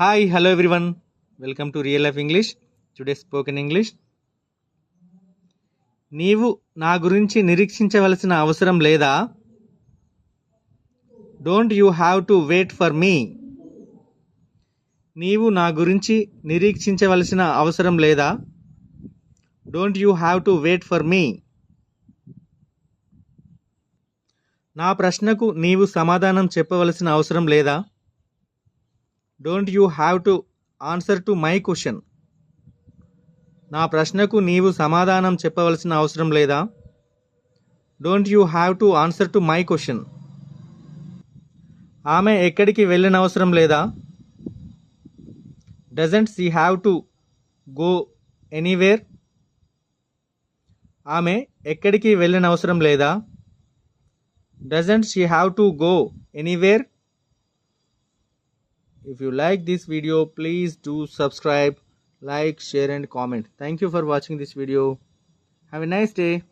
Hi hello everyone welcome to real life English today spoken English నీవు నా గురించి నిరీక్షించవలసిన అవసరం లేదా? Don't you have to wait for me నీవు నా గురించి నిరీక్షించవలసిన అవసరం లేదా? Don't you have to wait for me నా ప్రశ్నకు నీవు సమాధానం చెప్పవలసిన అవసరం లేదా? Don't you have to answer to my question. నా ప్రశ్నకు నీవు సమాధానం చెప్పవలసిన అవసరం లేదా? Don't you have to answer to my question. ఆమె ఎక్కడికి వెళ్ళనవసరం లేదా? Doesn't she have to go anywhere? ఆమె ఎక్కడికి వెళ్ళనవసరం లేదా? Doesn't she have to go anywhere? If you like this video, please do subscribe, like, share and comment. Thank you for watching this video. Have a nice day.